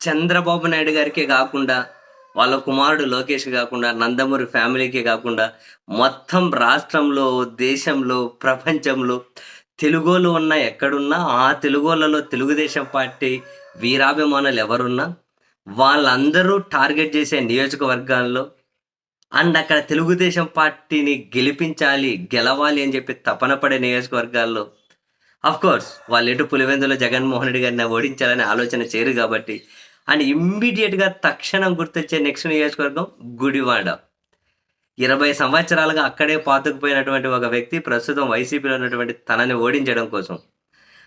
చంద్రబాబు నాయుడు గారికే కాకుండా వాళ్ళ కుమారుడు లోకేష్ కాకుండా నందమూరి ఫ్యామిలీకే కాకుండా మొత్తం రాష్ట్రంలో దేశంలో ప్రపంచంలో తెలుగోళ్ళు ఉన్న ఎక్కడున్నా ఆ తెలుగులలో తెలుగుదేశం పార్టీ వీరాభిమానులు ఎవరున్నా వాళ్ళందరూ టార్గెట్ చేసే నియోజకవర్గాల్లో అండ్ అక్కడ తెలుగుదేశం పార్టీని గెలిపించాలి గెలవాలి అని చెప్పి తపన పడే నియోజకవర్గాల్లో అఫ్కోర్స్ వాళ్ళు ఎటు పులివెందులో జగన్మోహన్ రెడ్డి గారిని ఓడించాలనే ఆలోచన చేయరు కాబట్టి అండ్ ఇమ్మీడియట్గా తక్షణం గుర్తొచ్చే నెక్స్ట్ నియోజకవర్గం గుడివాడ. ఇరవై సంవత్సరాలుగా అక్కడే పాతుకుపోయినటువంటి ఒక వ్యక్తి ప్రస్తుతం వైసీపీలో ఉన్నటువంటి తనని ఓడించడం కోసం.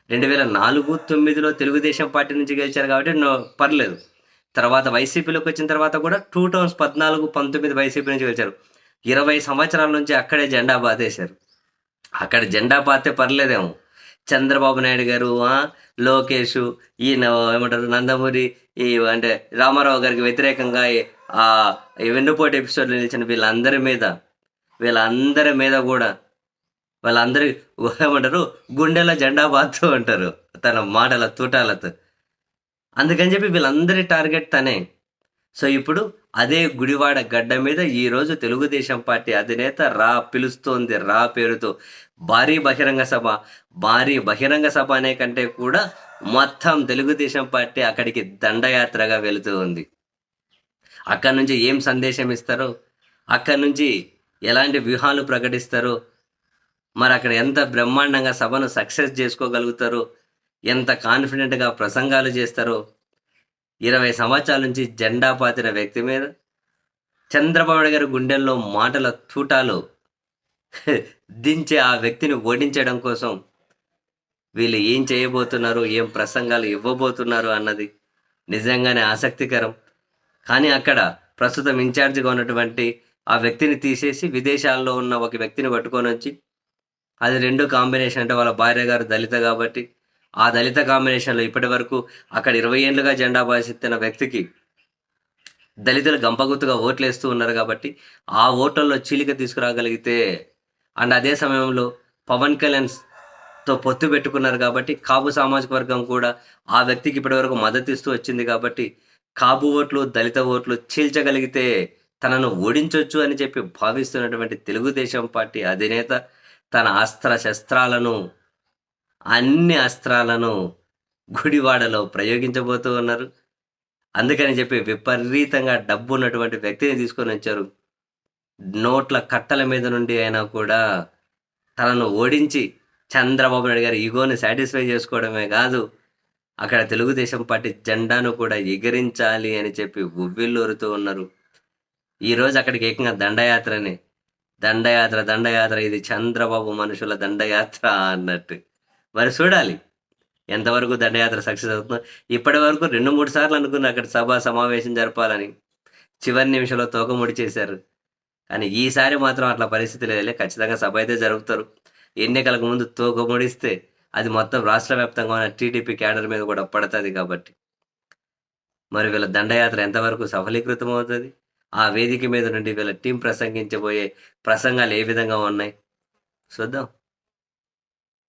రెండు వేల నాలుగు తొమ్మిదిలో తెలుగుదేశం పార్టీ నుంచి గెలిచారు కాబట్టి నో పర్లేదు. తర్వాత వైసీపీలోకి వచ్చిన తర్వాత కూడా టూ టౌన్స్ పద్నాలుగు పంతొమ్మిది వైసీపీ నుంచి గెలిచారు. ఇరవై సంవత్సరాల నుంచి అక్కడే జెండా బాతేశారు అక్కడ జెండా బాతే పర్లేదేమో. చంద్రబాబు నాయుడు గారు లోకేష్ ఈయన ఏమంటారు నందమూరి ఈ అంటే రామారావు గారికి వ్యతిరేకంగా ఆ వెన్నుపోటు ఎపిసోడ్లో నిలిచిన వీళ్ళందరి మీద వీళ్ళందరి మీద కూడా వాళ్ళందరి ఏమంటారు గుండెల జెండా బాతూ ఉంటారు తన మాటల తూటాలతో. అందుకని చెప్పి వీళ్ళందరి టార్గెట్ తనే. సో ఇప్పుడు అదే గుడివాడ గడ్డ మీద ఈరోజు తెలుగుదేశం పార్టీ అధినేత రా పిలుస్తోంది రా పేరుతో. భారీ బహిరంగ సభ భారీ బహిరంగ సభ అనే కంటే కూడా మొత్తం తెలుగుదేశం పార్టీ అక్కడికి దండయాత్రగా వెళుతూ ఉంది. అక్కడి నుంచి ఏం సందేశం ఇస్తారో? అక్కడి నుంచి ఎలాంటి వ్యూహాలు ప్రకటిస్తారో? మరి అక్కడ ఎంత బ్రహ్మాండంగా సభను సక్సెస్ చేసుకోగలుగుతారో? ఎంత కాన్ఫిడెంట్గా ప్రసంగాలు చేస్తారో? ఇరవై సంవత్సరాల నుంచి జెండా పాతిన వ్యక్తి మీద చంద్రబాబు గారి గుండెల్లో మాటల తూటాలు దించే ఆ వ్యక్తిని ఓడించడం కోసం వీళ్ళు ఏం చేయబోతున్నారు ఏం ప్రసంగాలు ఇవ్వబోతున్నారు అన్నది నిజంగానే ఆసక్తికరం. కానీ అక్కడ ప్రస్తుతం ఇన్ఛార్జిగా ఉన్నటువంటి ఆ వ్యక్తిని తీసేసి విదేశాల్లో ఉన్న ఒక వ్యక్తిని పట్టుకొని వచ్చి అది రెండు కాంబినేషన్ అంటే వాళ్ళ భార్య గారు దళిత కాబట్టి ఆ దళిత కాంబినేషన్లో ఇప్పటి వరకు అక్కడ ఇరవై ఏళ్ళుగా జెండా బాసిస్తున్న వ్యక్తికి దళితులు గంపగుత్తుగా ఓట్లు వేస్తూ ఉన్నారు కాబట్టి ఆ ఓట్లలో చీలిక తీసుకురాగలిగితే అండ్ అదే సమయంలో పవన్ కళ్యాణ్తో పొత్తు పెట్టుకున్నారు కాబట్టి కాపు సామాజిక వర్గం కూడా ఆ వ్యక్తికి ఇప్పటివరకు మద్దతు ఇస్తూ వచ్చింది కాబట్టి కాపు ఓట్లు దళిత ఓట్లు చీల్చగలిగితే తనను ఓడించవచ్చు అని చెప్పి భావిస్తున్నటువంటి తెలుగుదేశం పార్టీ అధినేత తన అస్త్ర శస్త్రాలను అన్ని అస్త్రాలను గుడివాడలో ప్రయోగించబోతూ ఉన్నారు. అందుకని చెప్పి విపరీతంగా డబ్బు ఉన్నటువంటి వ్యక్తిని తీసుకొని వచ్చారు. నోట్ల కట్టల మీద నుండి అయినా కూడా తనను ఓడించి చంద్రబాబు నాయుడు గారి ఈగోని సాటిస్ఫై చేసుకోవడమే కాదు అక్కడ తెలుగుదేశం పార్టీ జెండాను కూడా ఎగిరించాలి అని చెప్పి ఉవ్విల్లూరుతూ ఉన్నారు. ఈరోజు అక్కడికి ఏకంగా దండయాత్రని. దండయాత్ర దండయాత్ర ఇది చంద్రబాబు మనుషుల దండయాత్ర అన్నట్టు. మరి చూడాలి. ఎంతవరకు దండయాత్ర సక్సెస్ అవుతుందో. ఇప్పటి వరకు రెండు మూడు సార్లు అనుకున్నా అక్కడ సభ సమావేశం జరపాలని. చివరి నిమిషంలో తోకముడి చేశారు. కానీ ఈసారి మాత్రం అట్లా పరిస్థితి లేదులే. ఖచ్చితంగా సభ అయితే జరుపుతారు. ఎన్నికలకు ముందు తోకముడిస్తే అది మొత్తం రాష్ట్ర వ్యాప్తంగా ఉన్న టీడీపీ క్యాడర్ మీద కూడా పడుతుంది కాబట్టి. మరి వీళ్ళ దండయాత్ర ఎంతవరకు సఫలీకృతం అవుతుంది? ఆ వేదిక మీద నుండి వీళ్ళ టీం ప్రసంగించబోయే ప్రసంగాలు ఏ విధంగా ఉన్నాయి? చూద్దాం.